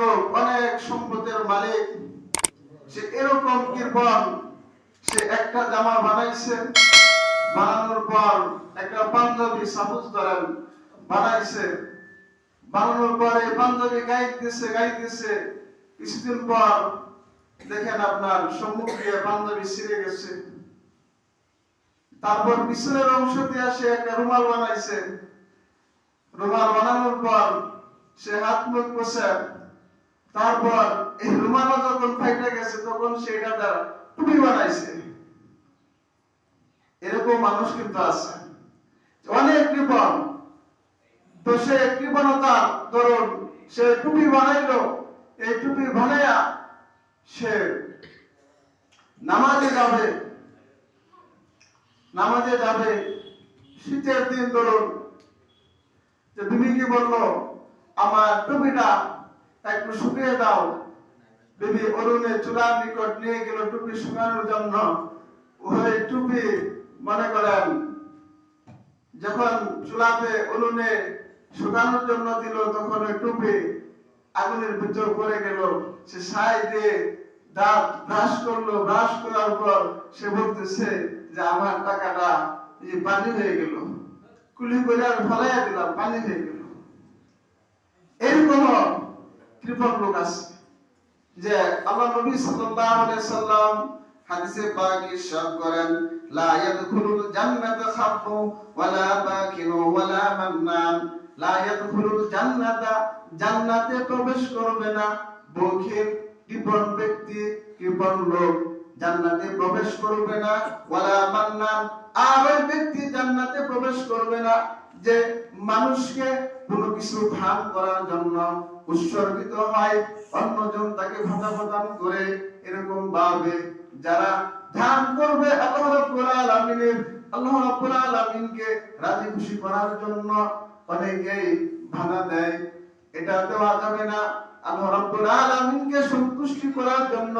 লোক অনেক সম্পদের মালিক। সে এরকম কৃপণ, সে একটা জামা বানাইছে, বানানোর পর একটা পাঞ্জাবি সাপোজ ধরেন বানাইছে। বানানোর পরে পাঞ্জাবি গাইতেছে গাইতেছে। কিছুদিন পর দেখেন আপনার সম্মুখ পাঞ্জাবি ছিঁড়ে গেছে। তারপর পিছনের অংশ দিয়ে একটা রুমাল বানাইছে। রুমাল বানানোর পর সে হাত মুখ বসে তারপর এই রুমালও যখন ফাইটে গেছে, তখন সেটা তার টুপি বানাইছে। এরকম মানুষ কিন্তু আছে। অনেক কৃপণ তো সে কৃপণতা ধরুন সে টুপি বানাইলো। এই টুপি বানাইয়া সে নামাজে যাবে। নামাজে যাবে শীতের দিন ধরুন তুমি কি বলল, আমার টুপিটা একটু শুকিয়ে দাও। বিবি অরুণের চুলার নিকট নিয়ে গেল টুপি শুকানোর জন্য। ওই টুপি মনে করেন, যখন চুলাতে উনুনে শুকানোর জন্য দিল, তখন ওই টুপি আগুনের ভিতর পড়ে গেল। সে সাই দিয়ে দাঁত ব্রাশ করল। ব্রাশ করার পর সে বলতেছে যে, আমার টাকাটা পানি হয়ে গেল। কুলি করে আর ফলাইয়া দিলাম, পানি হয়ে গেল। এরকম কৃপণ লোক আছে। যে আল্লাহ নবী সাল্লাল্লাহু আলাইহি সাল্লাম হাদিসে পাক ইরশাদ করেন, লা ইয়াদখুলুল জান্নাতা খাফু ওয়ালা বাকিনু ওয়ালা মান্নান। লা ইয়াদখুলুল জান্নাতা, জান্নাতে প্রবেশ করবে না। বখির কৃপণ ব্যক্তি, কৃপণ লোক জান্নাতে প্রবেশ করবে না। ওয়ালা মান্নান, আর ব্যক্তি জান্নাতে প্রবেশ করবে না। যে মানুষকে কোনো কিছু দান করার জন্য উৎসর্গিত হয়, অন্যজন তাকে ভাতা প্রদান করে এরকম ভাবে যারা ধ্যান করবে আল্লাহ আলামিনকে রাজি খুশি করার জন্য অনেকেই ভাঙা দেয়। এটা দেওয়া যাবে না। আল্লাহ আলামিনকে সন্তুষ্টি করার জন্য,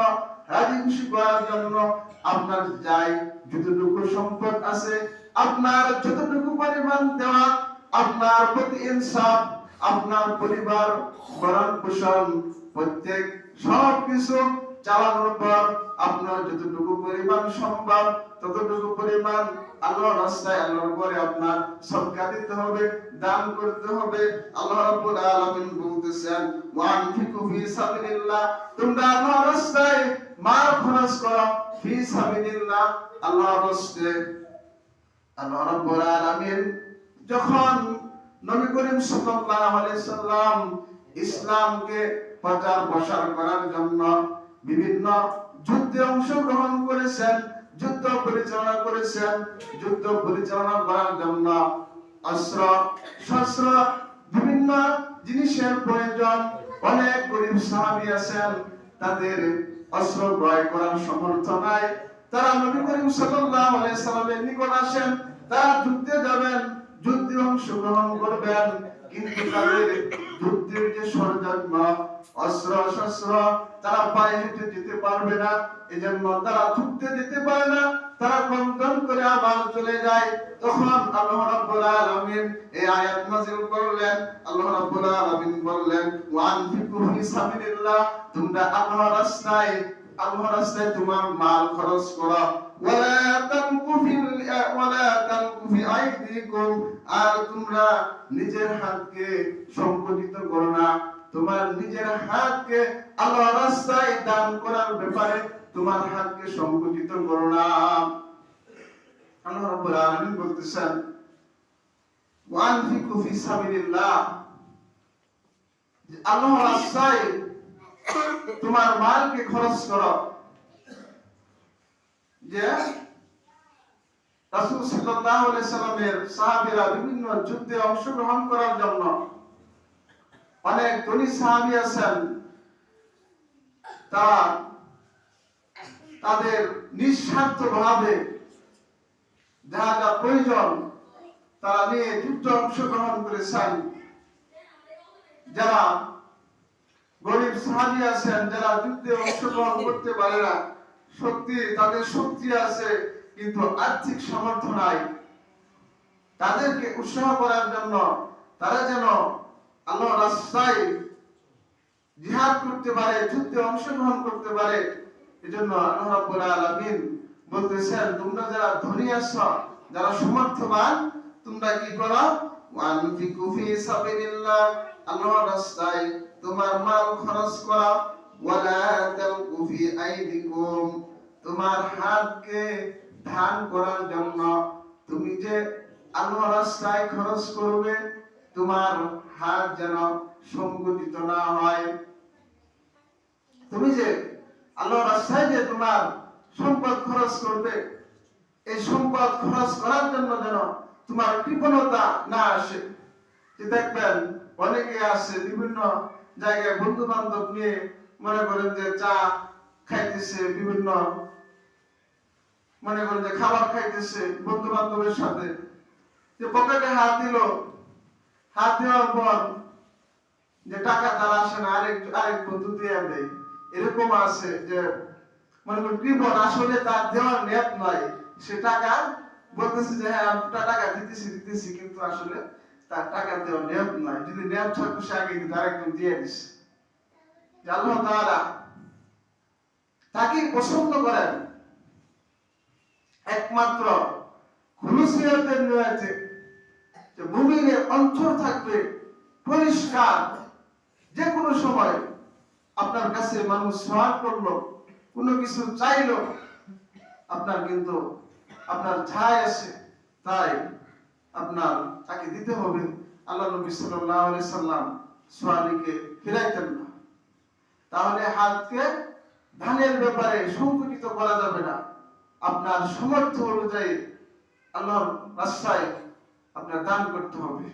রাজি খুশি করার জন্য আপনার যাই যতটুকু সম্পদ আছে, আপনার যতটুকু পরিমাণ দেওয়া আপনার প্রতি ইনসাফ, আপনার পরিবার ভরণ পোষণ প্রত্যেক সব কিছু চালানোর পর আপনার যতটুকু পরিমাণ সম্ভব, ততটুকু পরিমাণ আল্লাহর রাস্তায়, আল্লাহর আপনার সদকা দিতে হবে, দান করতে হবে। আল্লাহ রাব্বুল আলামিন বলতেছেন, ওয়ানফিকু ফি সাবিলিল্লাহ তোমরা আল্লাহর রাস্তায় মাল খরচ করো। ফি রাস্তায় আল্লাহ রাব্বুল আলামিন যখন নবী করিম সাল্লাল্লাহু আলাইহি সাল্লাম ইসলামকে প্রচার প্রসার করার জন্য বিভিন্ন যুদ্ধে করেছেন, যুদ্ধ পরিচালনা করেছেন, যুদ্ধ পরিচালনা করার জন্য অস্ত্র, শস্ত্র, বিভিন্ন জিনিসের প্রয়োজন। অনেক গরিব সাহাবী আছেন, তাদের অস্ত্র ক্রয় করার সমর্থ নাই তারা নবী করিম সাল্লাল্লাহু আলাইহি সাল্লামের নিকট আসেন। তারা যুদ্ধে যাবেন, যুদ্ধে অংশগ্রহণ করবেন, কিন্তু তাদের যুদ্ধের যে সরঞ্জাম অস্ত্র শস্ত্র তারা পায়ে হেঁটে যেতে পারবে না। এজন্য তারা যুদ্ধে যেতে পারে না। তারা কন্দন করে আবার চলে যায়। তখন আল্লাহ রাব্বুল আলামিন এই আয়াত নাযিল করলেন। আল্লাহ রাব্বুল আলামিন বললেন ওয়ানফিকু ফি সাবিলিল্লাহ তোমরা আল্লাহর রাস্তায় আল্লাহর রাস্তায় তোমার মাল খরচ করো। ফিল ওয়ালা তানকু ফি আইদিকুম আর তোমরা নিজের হাতকে সংকুচিত করো না। তোমার নিজের হাতকে আল্লাহর রাস্তায় দান করার ব্যাপারে তোমার হাতকে সংকুচিত করো না। আল্লাহ রাব্বুল আলামিন বলতেছেন, ওয়ানফিকু ফি সাবিলিল্লাহ। রাস্তায় তোমার মালকে খরচ করো। যে রাসূল সাল্লাল্লাহু আলাইহি সাল্লামের সাহাবীরা বিভিন্ন যুদ্ধে অংশগ্রহণ করার জন্য অনেক ধনী সাহাবী আছেন। তারা তাদের নিঃস্বার্থ যাহা যা প্রয়োজন তারা নিয়ে যুদ্ধে অংশগ্রহণ করেছেন। যারা গরিব সাহাবী আছেন, যারা যুদ্ধে অংশগ্রহণ করতে পারে না শক্তি, তাদের শক্তি আছে, কিন্তু আর্থিক সামর্থ্য নাই। তাদেরকে উৎসাহ করার জন্য তারা যেন আল্লাহ রাস্তায় জিহাদ করতে পারে, যুদ্ধে অংশগ্রহণ করতে পারে, এজন্য আল্লাহ রাব্বুল আলামিন বলতেছেন, তোমরা যারা ধনী আছো, যারা সমর্থবান, তোমরা কি করো? ওয়ানফিকু ফি সাবিলিল্লাহ, আল্লাহর রাস্তায় তোমার মাল খরচ করো। তোমার হাতকে ধান করার জন্য তুমি যে রাস্তায় খরচ করবে, তোমার হাত যেন সংগঠিত না হয়। তুমি যে আল্লাহর রাস্তায় যে তোমার সম্পদ খরচ করবে, এই সম্পদ খরচ করার জন্য যেন তোমার কৃপণতা না আসে। দেখবেন, অনেকে আছে বিভিন্ন জায়গায় বন্ধু বান্ধব নিয়ে মনে করেন যে চা খাইতেছে বিভিন্ন, মনে করেন যে খাবার খাইতেছে বন্ধু বান্ধবের সাথে। যে পকেটে হাত দিল, হাত দেওয়ার পর যে টাকা তার আসে না, আরেক আরেক বন্ধু দিয়ে দেয়। এরকম আছে যে মনে করেন কৃপণ, আসলে তার দেওয়ার নেপ নয়। সে টাকা বলতেছে যে হ্যাঁ আমি টাকা দিতেছি দিতেছি, কিন্তু আসলে তার টাকা দেওয়ার নেপ নয়। যদি নেপ থাকতো সে আগে কিন্তু আরেকজন দিয়ে দিছে। তাকে পছন্দ করেন। একমাত্র খুলুসিয়তের নিয়তে যে মুমিনের অন্তর থাকবে, পরিষ্কার যে কোনো সময় আপনার কাছে মানুষ সওয়াল করল, কোনো কিছু চাইলো, আপনার কিন্তু আপনার ঠায় আছে, তাই আপনার তাকে দিতে হবে। আল্লাহ নবী সাল্লাম সোয়ালিকে ফিরাইতেন। তাহলে হাতকে ধানের ব্যাপারে সংকুচিত করা যাবে না। আপনার সমর্থ অনুযায়ী আল্লাহর রাস্তায় আপনার দান করতে হবে।